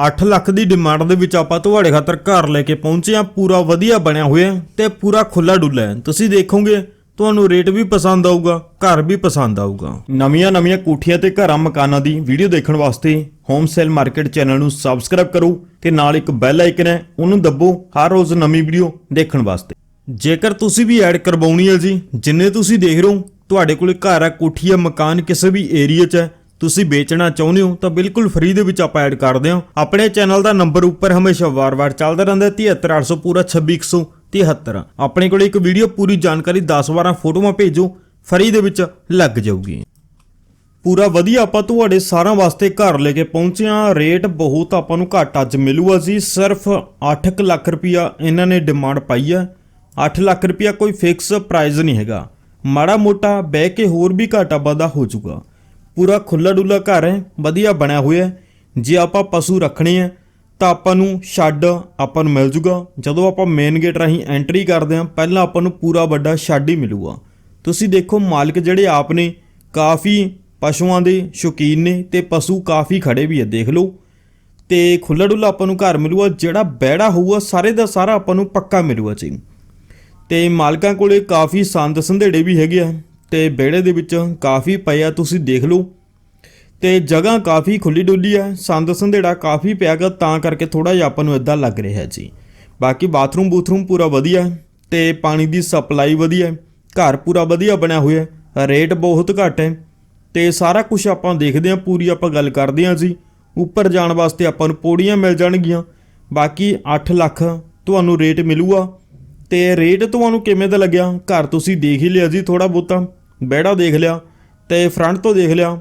8 ਲੱਖ ਦੀ demand ਦੇ ਵਿੱਚ ਆਪਾਂ ਤੁਹਾਡੇ ਖਾਤਰ ਘਰ ਲੈ ਕੇ ਪਹੁੰਚੇ ਆ ਪੂਰਾ ਵਧੀਆ ਬਣਿਆ ਹੋਇਆ ਤੇ ਪੂਰਾ ਖੁੱਲਾ ਡੁੱਲਾ ਹੈ। ਤੁਸੀਂ ਦੇਖੋਗੇ ਤੁਹਾਨੂੰ ਰੇਟ ਵੀ ਪਸੰਦ ਆਊਗਾ ਘਰ ਵੀ ਪਸੰਦ ਆਊਗਾ। ਨਵੀਆਂ ਨਵੀਆਂ ਕੋਠੀਆਂ ਤੇ ਘਰਾਂ ਮਕਾਨਾਂ ਦੀ ਵੀਡੀਓ ਦੇਖਣ ਵਾਸਤੇ ਹੋਮ ਸੇਲ ਮਾਰਕੀਟ ਚੈਨਲ ਨੂੰ ਸਬਸਕ੍ਰਾਈਬ ਕਰੋ ਤੇ ਨਾਲ ਇੱਕ ਬੈਲ ਆਈਕਨ ਹੈ ਉਹਨੂੰ ਦੱਬੋ ਹਰ ਰੋਜ਼ ਨਵੀਂ ਵੀਡੀਓ ਦੇਖਣ ਵਾਸਤੇ। ਜੇਕਰ ਤੁਸੀਂ ਵੀ ਐਡ ਕਰਵਾਉਣੀ ਹੈ ਜੀ ਜਿੰਨੇ ਤੁਸੀਂ ਦੇਖ ਰਹੇ ਹੋ ਤੁਹਾਡੇ ਕੋਲੇ ਘਰ ਹੈ ਕੋਠੀ ਹੈ ਮਕਾਨ ਕਿਸੇ ਵੀ ਏਰੀਆ 'ਚ ਹੈ ਤੁਸੀਂ ਵੇਚਣਾ ਚਾਹੁੰਦੇ ਹੋ ਤਾਂ ਬਿਲਕੁਲ ਫ੍ਰੀ ਦੇ ਵਿੱਚ ਆਪਾਂ ਐਡ ਕਰਦੇ ਹਾਂ। ਆਪਣੇ ਚੈਨਲ ਦਾ ਨੰਬਰ ਉੱਪਰ ਹਮੇਸ਼ਾ ਵਾਰ-ਵਾਰ ਚੱਲਦਾ ਰਹਿੰਦਾ ਹੈ, 73800 ਪੂਰਾ 26173 ਆਪਣੇ ਕੋਲ ਇੱਕ ਵੀਡੀਓ ਪੂਰੀ ਜਾਣਕਾਰੀ 10-12 ਫੋਟੋਆਂ ਭੇਜੋ ਫ੍ਰੀ ਦੇ ਵਿੱਚ ਲੱਗ ਜਾਊਗੀ। ਪੂਰਾ ਵਧੀਆ ਆਪਾਂ ਤੁਹਾਡੇ ਸਾਰਿਆਂ ਵਾਸਤੇ ਘਰ ਲੈ ਕੇ ਪਹੁੰਚੇ ਹਾਂ। ਰੇਟ ਬਹੁਤ ਆਪਾਂ ਨੂੰ ਘੱਟ ਅੱਜ ਮਿਲੂਗਾ ਜੀ। ਸਿਰਫ 8 ਕੁ ਲੱਖ ਰੁਪਿਆ ਇਹਨਾਂ ਨੇ ਡਿਮਾਂਡ ਪਾਈ ਹੈ। 8 ਲੱਖ ਰੁਪਿਆ ਕੋਈ ਫਿਕਸ ਪ੍ਰਾਈਸ ਨਹੀਂ ਹੈਗਾ। ਮਾੜਾ ਮੋਟਾ ਬਹਿ ਕੇ ਹੋਰ ਵੀ ਘਾਟਾ ਵਾਧਾ ਹੋ ਜਾਊਗਾ। ਪੂਰਾ ਖੁੱਲਾ ਡੁੱਲਾ ਘਰ ਹੈ, ਵਧੀਆ ਬਣਿਆ ਹੋਇਆ ਹੈ। ਜੇ ਆਪਾਂ ਪਸ਼ੂ ਰੱਖਣੇ ਆ ਤਾਂ ਆਪਾਂ ਨੂੰ ਸ਼ੈੱਡ ਆਪਾਂ ਨੂੰ ਮਿਲ ਜੂਗਾ। ਜਦੋਂ ਆਪਾਂ ਮੇਨ ਗੇਟ ਰਾਹੀਂ ਐਂਟਰੀ ਕਰਦੇ ਹਾਂ, ਪਹਿਲਾਂ ਆਪਾਂ ਨੂੰ ਪੂਰਾ ਵੱਡਾ ਸ਼ੈੱਡ ਹੀ ਮਿਲੂਗਾ। ਤੁਸੀਂ ਦੇਖੋ, ਮਾਲਕ ਜਿਹੜੇ ਆਪ ਨੇ, ਕਾਫੀ ਪਸ਼ੂਆਂ ਦੇ ਸ਼ੌਕੀਨ ਨੇ ਤੇ ਪਸ਼ੂ ਕਾਫੀ ਖੜੇ ਵੀ ਆ ਦੇਖ ਲਓ। ਤੇ ਖੁੱਲਾ ਡੁੱਲਾ ਆਪਾਂ ਨੂੰ ਘਰ ਮਿਲੂਗਾ, ਜਿਹੜਾ ਬਹਿੜਾ ਹੋਊਗਾ, ਸਾਰੇ ਦਾ ਸਾਰਾ ਆਪਾਂ ਨੂੰ ਪੱਕਾ ਮਿਲੂਗਾ ਜੀ। ਤੇ ਮਾਲਕਾਂ ਕੋਲੇ ਕਾਫੀ ਸੰਦ ਸੰਧੇੜੇ ਵੀ ਹੈਗੇ ਆ। ਤੇ ਵਿਹੜੇ ਦੇ ਵਿੱਚ ਕਾਫੀ ਪਏ ਆ ਤੁਸੀਂ ਦੇਖ ਲਓ। ਤੇ ਜਗ੍ਹਾ ਕਾਫੀ ਖੁੱਲੀ ਡੁੱਲੀ ਆ ਸੰਦ ਸੰਧੇੜਾ ਕਾਫੀ ਪਿਆਗਾ, ਤਾਂ ਕਰਕੇ ਥੋੜਾ ਜਿਹਾ ਆਪਾਂ ਨੂੰ ਇਦਾਂ ਲੱਗ ਰਿਹਾ ਜੀ। ਬਾਕੀ ਬਾਥਰੂਮ ਬੂਥਰੂਮ ਪੂਰਾ ਵਧੀਆ ਹੈ ਤੇ ਪਾਣੀ ਦੀ ਸਪਲਾਈ ਵਧੀਆ ਘਰ ਪੂਰਾ ਵਧੀਆ ਬਣਿਆ ਹੋਇਆ ਰੇਟ ਬਹੁਤ ਘੱਟ ਹੈ। ਤੇ ਸਾਰਾ ਕੁਝ ਆਪਾਂ ਦੇਖਦੇ ਹਾਂ, ਪੂਰੀ ਆਪਾਂ ਗੱਲ ਕਰਦੇ ਹਾਂ ਜੀ। ਉੱਪਰ ਜਾਣ ਵਾਸਤੇ ਆਪਾਂ ਨੂੰ ਪੌੜੀਆਂ ਮਿਲ ਜਾਣਗੀਆਂ। ਬਾਕੀ 8 ਲੱਖ ਤੁਹਾਨੂੰ ਰੇਟ ਮਿਲੂਗਾ। ਤੇ ਰੇਟ ਤੁਹਾਨੂੰ ਕਿਵੇਂ ਦਾ ਲੱਗਿਆ? ਘਰ ਤੁਸੀਂ ਦੇਖ ਹੀ ਲਿਆ ਜੀ ਥੋੜਾ ਬਹੁਤਾ। ਬਹਿੜਾ ਦੇਖ ਲਿਆ ਤੇ ਫਰੰਟ ਤੋਂ ਦੇਖ ਲਿਆ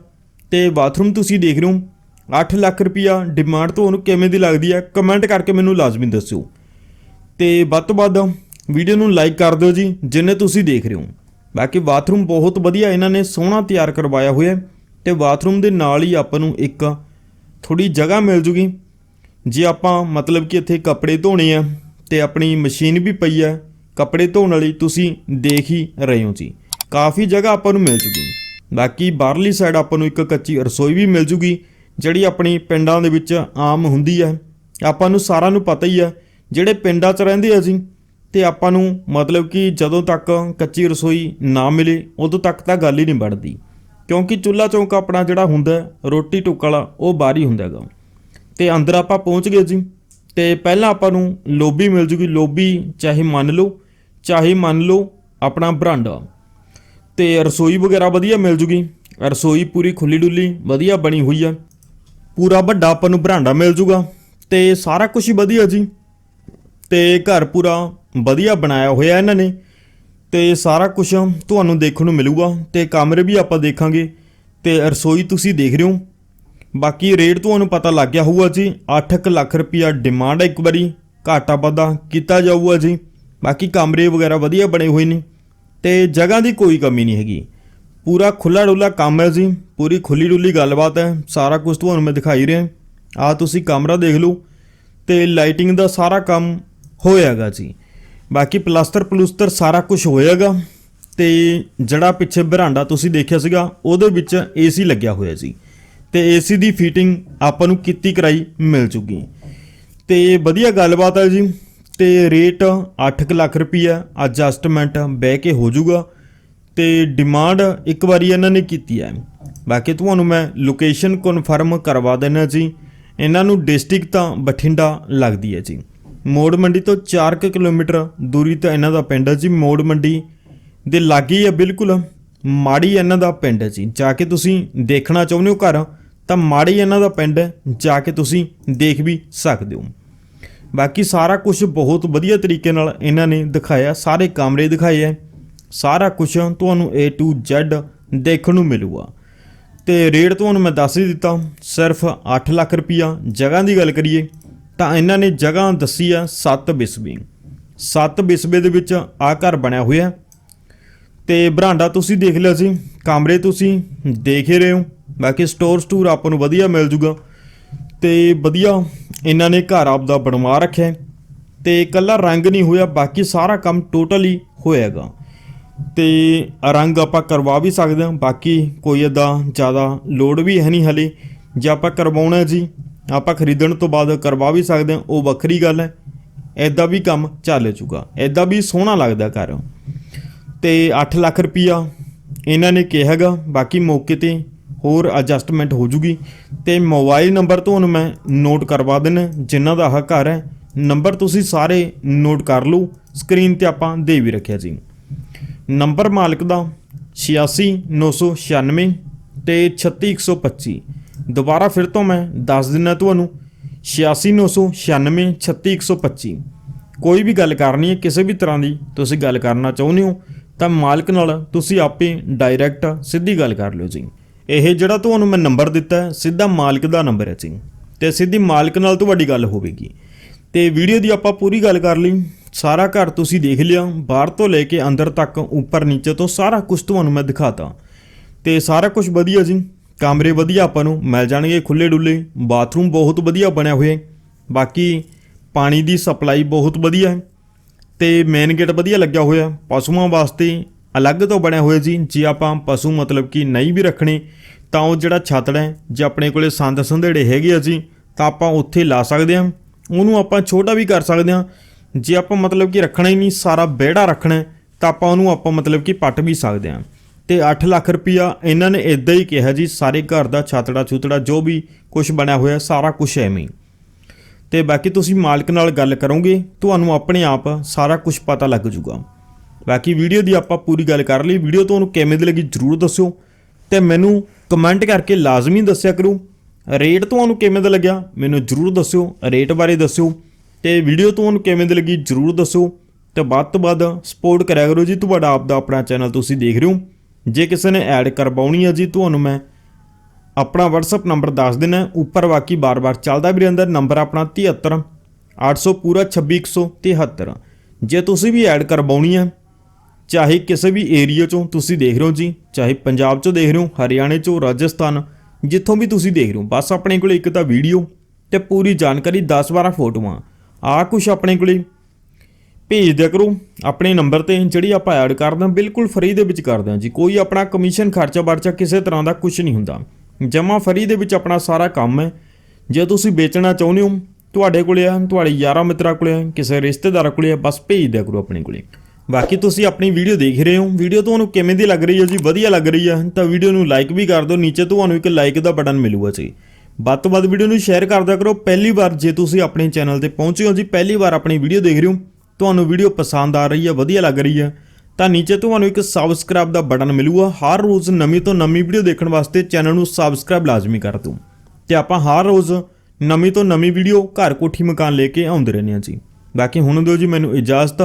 ਤੇ ਬਾਥਰੂਮ ਤੁਸੀਂ ਦੇਖ ਰਹੇ ਹੋ। 8 ਲੱਖ ਰੁਪਿਆ ਡਿਮਾਂਡ ਤੁਹਾਨੂੰ ਕਿਵੇਂ ਦੀ ਲੱਗਦੀ ਹੈ? ਕਮੈਂਟ ਕਰਕੇ ਮੈਨੂੰ ਲਾਜ਼ਮੀ ਦੱਸਿਓ। ਤੇ ਵੱਧ ਤੋਂ ਵੱਧ ਵੀਡੀਓ ਨੂੰ ਲਾਈਕ ਕਰ ਦਿਓ ਜੀ, ਜਿੰਨੇ ਤੁਸੀਂ ਦੇਖ ਰਹੇ ਹੋ। ਬਾਕੀ ਬਾਥਰੂਮ ਬਹੁਤ ਵਧੀਆ ਇਹਨਾਂ ਨੇ ਸੋਹਣਾ ਤਿਆਰ ਕਰਵਾਇਆ ਹੋਇਆ ਹੈ ਤੇ ਬਾਥਰੂਮ ਦੇ ਨਾਲ ਹੀ ਆਪਾਂ ਨੂੰ ਇੱਕ ਥੋੜੀ ਜਗ੍ਹਾ ਮਿਲ ਜੂਗੀ। ਜੇ ਆਪਾਂ ਮਤਲਬ ਕਿ ਇੱਥੇ ਕੱਪੜੇ ਧੋਣੇ ਆ ਤੇ ਆਪਣੀ ਮਸ਼ੀਨ ਵੀ ਪਈ ਆ ਕੱਪੜੇ ਧੋਣ ਵਾਲੀ ਤੁਸੀਂ ਦੇਖ ਹੀ ਰਹੇ ਹੋ ਜੀ। ਕਾਫੀ ਜਗ੍ਹਾ ਆਪਾਂ ਨੂੰ ਮਿਲ ਜੂਗੀ। ਬਾਕੀ ਬਾਹਰਲੀ ਸਾਈਡ ਆਪਾਂ ਨੂੰ ਇੱਕ ਕੱਚੀ ਰਸੋਈ ਵੀ ਮਿਲ ਜੂਗੀ, ਜਿਹੜੀ ਆਪਣੀ ਪਿੰਡਾਂ ਦੇ ਵਿੱਚ ਆਮ ਹੁੰਦੀ ਹੈ। ਆਪਾਂ ਨੂੰ ਸਾਰਿਆਂ ਨੂੰ ਪਤਾ ਹੀ ਹੈ, ਜਿਹੜੇ ਪਿੰਡਾਂ 'ਚ ਰਹਿੰਦੇ ਆ ਜੀ, ਤੇ ਆਪਾਂ ਨੂੰ ਮਤਲਬ ਕਿ ਜਦੋਂ ਤੱਕ ਕੱਚੀ ਰਸੋਈ ਨਾ ਮਿਲੇ, ਉਦੋਂ ਤੱਕ ਤਾਂ ਗੱਲ ਹੀ ਨਹੀਂ ਬਣਦੀ। ਕਿਉਂਕਿ ਚੁੱਲ੍ਹਾ ਚੌਂਕਾ ਆਪਣਾ ਜਿਹੜਾ ਹੁੰਦਾ ਰੋਟੀ ਟੁੱਕ ਵਾਲਾ, ਉਹ ਬਾਹਰ ਹੀ ਹੁੰਦਾ ਹੈਗਾ। ਤੇ ਅੰਦਰ ਆਪਾਂ ਪਹੁੰਚ ਗਏ ਜੀ, ਤੇ ਪਹਿਲਾਂ ਆਪਾਂ ਨੂੰ ਲੋਬੀ ਮਿਲ ਜੂਗੀ। ਲੋਬੀ ਚਾਹੇ ਮੰਨ ਲਓ, ਚਾਹੇ ਮੰਨ ਲਓ ਆਪਣਾ ਬਰਾਂਡਾ। ਤੇ ਰਸੋਈ ਵਗੈਰਾ ਵਧੀਆ ਮਿਲ ਜੂਗੀ। ਰਸੋਈ ਪੂਰੀ ਖੁੱਲੀ ਡੁੱਲੀ, ਵਧੀਆ ਬਣੀ ਹੋਈ ਆ। ਪੂਰਾ ਵੱਡਾ ਆਪਾਂ ਨੂੰ ਬਰਾਂਡਾ ਮਿਲ ਜੂਗਾ ਤੇ ਸਾਰਾ ਕੁਝ ਹੀ ਵਧੀਆ ਜੀ। ਤੇ ਘਰ ਪੂਰਾ ਵਧੀਆ ਬਣਾਇਆ ਹੋਇਆ ਇਹਨਾਂ ਨੇ। ਤੇ ਸਾਰਾ ਕੁਝ ਤੁਹਾਨੂੰ ਦੇਖਣ ਨੂੰ ਮਿਲੂਗਾ ਤੇ ਕਮਰੇ ਵੀ ਆਪਾਂ ਦੇਖਾਂਗੇ। ਤੇ ਰਸੋਈ ਤੁਸੀਂ ਦੇਖ ਰਹੇ ਹੋ। ਬਾਕੀ ਰੇਟ ਤੁਹਾਨੂੰ ਪਤਾ ਲੱਗ ਗਿਆ ਹੋਊਗਾ ਜੀ। 8 ਲੱਖ ਰੁਪਿਆ ਡਿਮਾਂਡ ਹੈ ਇੱਕ ਵਾਰੀ। ਘਾਟਾ ਵਾਧਾ ਕੀਤਾ ਜਾਊਗਾ ਜੀ। ਬਾਕੀ ਕਮਰੇ ਵਗੈਰਾ ਵਧੀਆ ਬਣੇ ਹੋਏ ਨੇ। ਤੇ ਜਗ੍ਹਾ ਦੀ ਕੋਈ ਕਮੀ ਨਹੀਂ ਹੈਗੀ। ਪੂਰਾ ਖੁੱਲਾ ਡੁੱਲਾ ਕੰਮ ਹੈ ਜੀ। ਪੂਰੀ ਖੁੱਲੀ ਡੁੱਲੀ ਗੱਲਬਾਤ ਹੈ। ਸਾਰਾ ਕੁਝ ਤੁਹਾਨੂੰ ਮੈਂ ਦਿਖਾਈ ਰਿਹਾ। ਆ ਤੁਸੀਂ ਕਮਰਾ ਦੇਖ ਲਓ ਤੇ ਲਾਈਟਿੰਗ ਦਾ ਸਾਰਾ ਕੰਮ ਹੋਇਆਗਾ ਜੀ। ਬਾਕੀ ਪਲਾਸਟਰ ਪਲੂਸਟਰ ਸਾਰਾ ਕੁਝ ਹੋਇਆਗਾ ਤੇ ਜਿਹੜਾ ਪਿੱਛੇ ਬਰਾਂਡਾ ਤੁਸੀਂ ਦੇਖਿਆ ਸੀਗਾ, ਉਹਦੇ ਵਿੱਚ ਏਸੀ ਲੱਗਿਆ ਹੋਇਆ ਸੀ ਤੇ ਏਸੀ ਦੀ ਫਿਟਿੰਗ ਆਪਾਂ ਨੂੰ ਕੀਤੀ ਕਰਾਈ ਮਿਲ ਚੁੱਕੀ। ਤੇ ਵਧੀਆ ਗੱਲਬਾਤ ਹੈ ਜੀ। ਤੇ ਰੇਟ 8 ਲੱਖ ਰੁਪਈਆ ਐਡਜਸਟਮੈਂਟ ਬਹਿ ਕੇ ਹੋ ਜਾਊਗਾ ਤੇ ਡਿਮਾਂਡ ਇੱਕ ਵਾਰੀ ਇਹਨਾਂ ਨੇ ਕੀਤੀ ਹੈ ਬਾਕੀ ਤੁਹਾਨੂੰ ਮੈਂ ਲੋਕੇਸ਼ਨ ਕਨਫਰਮ ਕਰਵਾ ਦੇਣਾ ਜੀ। ਇਹਨਾਂ ਨੂੰ ਡਿਸਟ੍ਰਿਕਟ ਤਾਂ ਬਠਿੰਡਾ ਲੱਗਦੀ ਹੈ ਜੀ। ਮੋੜ ਮੰਡੀ ਤੋਂ 4 ਕਿਲੋਮੀਟਰ ਦੂਰੀ ਤੇ ਇਹਨਾਂ ਦਾ ਪਿੰਡ ਹੈ ਜੀ। ਮੋੜ ਮੰਡੀ ਦੇ ਲਾਗੇ ਹੈ ਬਿਲਕੁਲ। ਮਾੜੀ ਇਹਨਾਂ ਦਾ ਪਿੰਡ ਹੈ ਜੀ। ਜਾ ਕੇ ਤੁਸੀਂ ਦੇਖਣਾ ਚਾਹੁੰਦੇ ਹੋ ਘਰ, ਤਾਂ ਮਾੜੀ ਇਹਨਾਂ ਦਾ ਪਿੰਡ ਹੈ ਜਾ ਕੇ ਤੁਸੀਂ ਦੇਖ ਵੀ ਸਕਦੇ ਹੋ। ਬਾਕੀ ਸਾਰਾ ਕੁਝ ਬਹੁਤ ਵਧੀਆ ਤਰੀਕੇ ਨਾਲ ਇਹਨਾਂ ਨੇ ਦਿਖਾਇਆ, ਸਾਰੇ ਕਮਰੇ ਦਿਖਾਏ ਐ। ਸਾਰਾ ਕੁਝ ਤੁਹਾਨੂੰ A to Z ਦੇਖਣ ਨੂੰ ਮਿਲੂਗਾ। ਤੇ ਰੇਟ ਤੁਹਾਨੂੰ ਮੈਂ ਦੱਸ ਹੀ ਦਿੱਤਾ, ਸਿਰਫ 8 ਲੱਖ ਰੁਪਈਆ। ਜਗ੍ਹਾ ਦੀ ਗੱਲ ਕਰੀਏ, ਤਾਂ ਇਹਨਾਂ ਨੇ ਜਗ੍ਹਾ ਦੱਸੀ ਆ 7 ਬਿਸਬੀ। 7 ਬਿਸਬੇ ਦੇ ਵਿੱਚ ਆ ਘਰ ਬਣਿਆ ਹੋਇਆ। ਤੇ ਬਰਾਂਡਾ ਤੁਸੀਂ ਦੇਖ ਲਿਆ ਸੀ, ਕਮਰੇ ਤੁਸੀਂ ਦੇਖ ਹੀ ਰਹੇ ਹੋ। ਬਾਕੀ ਸਟੋਰ ਸਟੂਰ ਆਪਾਂ ਨੂੰ ਵਧੀਆ ਮਿਲ ਜੂਗਾ। ਤੇ ਵਧੀਆ, ਇਹਨਾਂ ਨੇ ਘਰ ਆਪਦਾ ਬਣਵਾ ਰੱਖਿਆ ਹੈ ਤੇ ਇਕੱਲਾ ਰੰਗ ਨਹੀਂ ਹੋਇਆ, ਬਾਕੀ ਸਾਰਾ ਕੰਮ ਟੋਟਲੀ ਹੋਏਗਾ ਤੇ ਰੰਗ ਆਪਾਂ ਕਰਵਾ ਵੀ ਸਕਦੇ ਹਾਂ, ਬਾਕੀ ਕੋਈ ਏਦਾਂ ਜ਼ਿਆਦਾ ਲੋਡ ਵੀ ਹੈ ਨਹੀਂ ਹਲੇ। ਜੇ ਆਪਾਂ ਕਰਵਾਉਣਾ ਜੀ, ਆਪਾਂ ਖਰੀਦਣ ਤੋਂ ਬਾਅਦ ਕਰਵਾ ਵੀ ਸਕਦੇ ਹਾਂ, ਉਹ ਵੱਖਰੀ ਗੱਲ ਹੈ। ਐਦਾਂ ਵੀ ਕੰਮ ਚੱਲ ਜੂਗਾ ਐਦਾਂ ਵੀ ਸੋਹਣਾ ਲੱਗਦਾ ਘਰ। ਤੇ 8 ਲੱਖ ਰੁਪਈਆ ਇਹਨਾਂ ਨੇ ਕਿਹਾ ਹੈਗਾ, ਬਾਕੀ ਮੌਕੇ ਤੇ ਹੋਰ ਐਡਜਸਟਮੈਂਟ ਹੋ ਜੂਗੀ। ਤੇ ਮੋਬਾਈਲ ਨੰਬਰ ਤੁਹਾਨੂੰ ਮੈਂ ਨੋਟ ਕਰਵਾ ਦਿੰਨਾ ਜਿਨ੍ਹਾਂ ਦਾ ਆਹ ਘਰ ਹੈ ਨੰਬਰ ਤੁਸੀਂ ਸਾਰੇ ਨੋਟ ਕਰ ਲਓ ਸਕਰੀਨ ਤੇ ਆਪਾਂ ਦੇ ਵੀ ਰੱਖਿਆ ਜੀ ਨੰਬਰ ਮਾਲਕ ਦਾ 86996 ਤੇ 36125 ਦੁਬਾਰਾ ਫਿਰ ਤੋਂ ਮੈਂ ਦੱਸ ਦਿੰਨਾ ਤੁਹਾਨੂੰ 86996 36125 ਕੋਈ ਵੀ ਗੱਲ ਕਰਨੀ ਹੈ, ਕਿਸੇ ਵੀ ਤਰ੍ਹਾਂ ਦੀ ਤੁਸੀਂ ਗੱਲ ਕਰਨਾ ਚਾਹੁੰਦੇ ਹੋ, ਤਾਂ ਮਾਲਕ ਨਾਲ ਤੁਸੀਂ ਆਪੇ ਡਾਇਰੈਕਟ ਸਿੱਧੀ ਗੱਲ ਕਰ ਲਿਓ ਜੀ। ਇਹ ਜਿਹੜਾ ਤੁਹਾਨੂੰ ਮੈਂ ਨੰਬਰ ਦਿੱਤਾ ਸਿੱਧਾ ਮਾਲਕ ਦਾ ਨੰਬਰ ਹੈ ਜੀ। ਤੇ ਸਿੱਧੀ ਮਾਲਕ ਨਾਲ ਤੁਹਾਡੀ ਗੱਲ ਹੋਵੇਗੀ। ਤੇ ਵੀਡੀਓ ਦੀ ਆਪਾਂ ਪੂਰੀ ਗੱਲ ਕਰ ਲਈ। ਸਾਰਾ ਘਰ ਤੁਸੀਂ ਦੇਖ ਲਿਆ। ਬਾਹਰ ਤੋਂ ਲੈ ਕੇ ਅੰਦਰ ਤੱਕ, ਉੱਪਰ ਨੀਚੇ ਤੋਂ ਸਾਰਾ ਕੁਝ ਤੁਹਾਨੂੰ ਮੈਂ ਦਿਖਾਤਾ। ਤੇ ਸਾਰਾ ਕੁਝ ਵਧੀਆ ਜੀ। ਕਮਰੇ ਵਧੀਆ ਆਪਾਂ ਨੂੰ ਮਿਲ ਜਾਣਗੇ ਖੁੱਲੇ ਡੁੱਲੇ ਬਾਥਰੂਮ ਬਹੁਤ ਵਧੀਆ ਬਣਿਆ ਹੋਇਆ ਹੈ। ਬਾਕੀ ਪਾਣੀ ਦੀ ਸਪਲਾਈ ਬਹੁਤ ਵਧੀਆ ਹੈ। ਤੇ ਮੇਨ ਗੇਟ ਵਧੀਆ ਲੱਗਿਆ ਹੋਇਆ। ਪਸ਼ੂਆਂ ਵਾਸਤੇ ਅਲੱਗ ਤੋਂ ਬਣਿਆ ਹੋਇਆ ਜੀ, ਜੇ ਆਪਾਂ ਪਸ਼ੂ ਮਤਲਬ ਕਿ ਨਹੀਂ ਵੀ ਰੱਖਣੇ, ਤਾਂ ਉਹ ਜਿਹੜਾ ਛੱਤੜਾ ਹੈ ਜੇ ਆਪਣੇ ਕੋਲੇ ਸੰਦ ਸੰਧੇੜੇ ਹੈਗੇ ਆ ਜੀ, ਤਾਂ ਆਪਾਂ ਉੱਥੇ ਲਾ ਸਕਦੇ ਹਾਂ। ਉਹਨੂੰ ਆਪਾਂ ਛੋਟਾ ਵੀ ਕਰ ਸਕਦੇ ਹਾਂ। ਜੇ ਆਪਾਂ ਮਤਲਬ ਕਿ ਰੱਖਣਾ ਹੀ ਨਹੀਂ, ਸਾਰਾ ਵਿਹੜਾ ਰੱਖਣਾ ਤਾਂ ਆਪਾਂ ਉਹਨੂੰ ਆਪਾਂ ਮਤਲਬ ਕਿ ਪੱਟ ਵੀ ਸਕਦੇ ਹਾਂ। ਤੇ 8 ਲੱਖ ਰੁਪਇਆ ਇਹਨਾਂ ਨੇ ਇਦਾਂ ਹੀ ਕਿਹਾ ਜੀ, ਸਾਰੇ ਘਰ ਦਾ ਛਾਤੜਾ ਛੂਤੜਾ ਜੋ ਵੀ ਕੁਝ ਬਣਿਆ ਹੋਇਆ, ਸਾਰਾ ਕੁਝ ਐਵੇਂ ਹੀ। ਤੇ ਬਾਕੀ ਤੁਸੀਂ ਮਾਲਕ ਨਾਲ ਗੱਲ ਕਰੋਗੇ, ਤੁਹਾਨੂੰ ਆਪਣੇ ਆਪ ਸਾਰਾ ਕੁਝ ਪਤਾ ਲੱਗ ਜੂਗਾ। ਬਾਕੀ ਵੀਡੀਓ ਦੀ ਆਪਾਂ ਪੂਰੀ ਗੱਲ ਕਰ ਲਈ। ਵੀਡੀਓ ਤੁਹਾਨੂੰ ਕਿਵੇਂ ਦੀ ਲੱਗੀ ਜਰੂਰ ਦੱਸਿਓ। ਤੇ ਮੈਨੂੰ ਕਮੈਂਟ ਕਰਕੇ ਲਾਜ਼ਮੀ ਦੱਸਿਆ ਕਰੋ। ਰੇਟ ਤੁਹਾਨੂੰ ਕਿਵੇਂ ਦਾ ਲੱਗਿਆ ਮੈਨੂੰ ਜਰੂਰ ਦੱਸਿਓ। ਰੇਟ ਬਾਰੇ ਦੱਸਿਓ। ਤੇ ਵੀਡੀਓ ਤੁਹਾਨੂੰ ਕਿਵੇਂ ਦੀ ਲੱਗੀ ਜਰੂਰ ਦੱਸਿਓ। ਤੇ ਵੱਧ ਤੋਂ ਵੱਧ ਸਪੋਰਟ ਕਰਿਆ ਕਰੋ ਜੀ ਤੁਹਾਡਾ ਆਪ ਦਾ ਆਪਣਾ ਚੈਨਲ ਤੁਸੀਂ ਦੇਖ ਰਹੇ ਹੋ। ਜੇ ਕਿਸੇ ਨੇ ਐਡ ਕਰਵਾਉਣੀ ਹੈ ਜੀ ਤੁਹਾਨੂੰ ਮੈਂ ਆਪਣਾ WhatsApp ਨੰਬਰ ਦੱਸ ਦੇਣਾ ਉੱਪਰ ਬਾਕੀ ਬਾਰ-ਬਾਰ ਚੱਲਦਾ ਵੀ ਰਹਿੰਦਾ। ਨੰਬਰ ਆਪਣਾ 73 800 ਪੂਰਾ 26173 ਜੇ ਤੁਸੀਂ ਵੀ ਐਡ ਕਰਵਾਉਣੀ ਹੈ ਚਾਹੇ ਕਿਸੇ ਵੀ ਏਰੀਆ ਚੋਂ ਤੁਸੀਂ ਦੇਖ ਰਹੇ ਹੋ ਜੀ, ਚਾਹੇ ਪੰਜਾਬ ਚੋਂ ਦੇਖ ਰਹੇ ਹੋ, ਹਰਿਆਣੇ ਚੋਂ, ਰਾਜਸਥਾਨ, ਜਿੱਥੋਂ ਵੀ ਤੁਸੀਂ ਦੇਖ ਰਹੇ ਹੋ, ਬਸ ਆਪਣੇ ਕੋਲੇ ਇੱਕ ਤਾਂ ਵੀਡੀਓ ਤੇ ਪੂਰੀ ਜਾਣਕਾਰੀ 10-12 ਫੋਟੋਆਂ। ਆ ਕੁਛ ਆਪਣੇ ਕੋਲੇ ਭੇਜ ਦਿਆ ਕਰੋ, ਆਪਣੇ ਨੰਬਰ ਤੇ ਜਿਹੜੀ ਆਪਾਂ ਐਡ ਕਰਦੇ ਹਾਂ, ਬਿਲਕੁਲ ਫ੍ਰੀ ਦੇ ਵਿੱਚ ਕਰਦੇ ਹਾਂ ਜੀ। ਕੋਈ ਆਪਣਾ ਕਮਿਸ਼ਨ ਖਰਚਾ ਵਰਚਾ ਕਿਸੇ ਤਰ੍ਹਾਂ ਦਾ ਕੁਝ ਨਹੀਂ ਹੁੰਦਾ। ਜਮਾ ਫਰੀ ਦੇ ਵਿੱਚ ਆਪਣਾ ਸਾਰਾ ਕੰਮ ਹੈ। ਜੇ ਤੁਸੀਂ ਵੇਚਣਾ ਚਾਹੁੰਦੇ ਹੋ, ਤੁਹਾਡੇ ਕੋਲੇ ਆ, ਤੁਹਾਡੇ ਯਾਰਾਂ ਮਿੱਤਰਾਂ ਕੋਲੇ ਆ, ਕਿਸੇ ਰਿਸ਼ਤੇਦਾਰ ਕੋਲੇ ਆ, ਬਸ ਭੇਜ ਦਿਆ ਕਰੋ ਆਪਣੇ ਕੋਲੇ। ਬਾਕੀ ਤੁਸੀਂ ਆਪਣੀ ਵੀਡੀਓ ਦੇਖ ਰਹੇ ਹੋ। ਵੀਡੀਓ ਤੁਹਾਨੂੰ ਕਿਵੇਂ ਦੀ ਲੱਗ ਰਹੀ ਹੈ ਜੀ? ਵਧੀਆ ਲੱਗ ਰਹੀ ਹੈ। ਤਾਂ ਵੀਡੀਓ ਨੂੰ ਲਾਈਕ ਵੀ ਕਰ ਦਿਓ। ਨੀਚੇ ਤੁਹਾਨੂੰ ਇੱਕ ਲਾਈਕ ਦਾ ਬਟਨ ਮਿਲੂਗਾ ਜੀ। ਵੱਧ ਤੋਂ ਵੱਧ ਵੀਡੀਓ ਨੂੰ ਸ਼ੇਅਰ ਕਰ ਕਰੋ। ਪਹਿਲੀ ਵਾਰ ਜੇ ਤੁਸੀਂ ਆਪਣੇ ਚੈਨਲ ਤੇ ਪਹੁੰਚੇ ਹੋ ਜੀ, ਪਹਿਲੀ ਵਾਰ ਆਪਣੀ ਵੀਡੀਓ ਦੇਖ ਰਹੇ ਹੋ, ਤੁਹਾਨੂੰ ਵੀਡੀਓ ਪਸੰਦ ਆ ਰਹੀ ਹੈ, ਵਧੀਆ ਲੱਗ ਰਹੀ ਹੈ, ਤਾਂ ਨੀਚੇ ਤੁਹਾਨੂੰ ਇੱਕ ਸਬਸਕ੍ਰਾਈਬ ਦਾ ਬਟਨ ਮਿਲੂਗਾ। ਹਰ ਰੋਜ਼ ਨਵੀਂ ਤੋਂ ਨਵੀਂ ਵੀਡੀਓ ਦੇਖਣ ਵਾਸਤੇ ਚੈਨਲ ਨੂੰ ਸਬਸਕ੍ਰਾਈਬ ਲਾਜ਼ਮੀ ਕਰ ਦਿਓ। ਤੇ ਆਪਾਂ ਹਰ ਰੋਜ਼ ਨਵੀਂ ਤੋਂ ਨਵੀਂ ਵੀਡੀਓ ਘਰ ਕੋਠੀ ਮਕਾਨ ਲੈ ਕੇ ਆਉਂਦੇ ਰਹਿੰਦੇ ਹਾਂ ਜੀ। ਬਾਕੀ ਹੁਣ ਦਿਓ ਜੀ, ਮੈਨੂੰ ਇਜਾਜ਼ਤ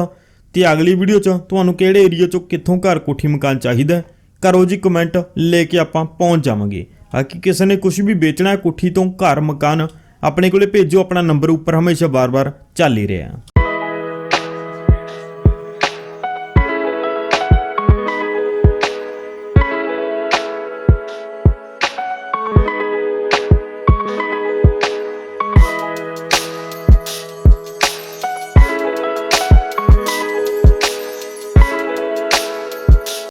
ਤੇ ਅਗਲੀ ਵੀਡੀਓ 'ਚ ਤੁਹਾਨੂੰ ਕਿਹੜੇ ਏਰੀਆ 'ਚੋਂ ਕਿੱਥੋਂ ਘਰ ਕੋਠੀ ਮਕਾਨ ਚਾਹੀਦਾ ਹੈ, ਕਰੋ ਜੀ ਕਮੈਂਟ ਲੈ ਕੇ ਆਪਾਂ ਪਹੁੰਚ ਜਾਵਾਂਗੇ। ਬਾਕੀ ਕਿਸੇ ਨੇ ਕੁਝ ਵੀ ਵੇਚਣਾ ਕੋਠੀ ਤੋਂ ਘਰ ਮਕਾਨ ਆਪਣੇ ਕੋਲੇ ਭੇਜੋ ਆਪਣਾ ਨੰਬਰ ਉੱਪਰ ਹਮੇਸ਼ਾ ਬਾਰ-ਬਾਰ ਚੱਲ ਹੀ ਰਿਹਾ।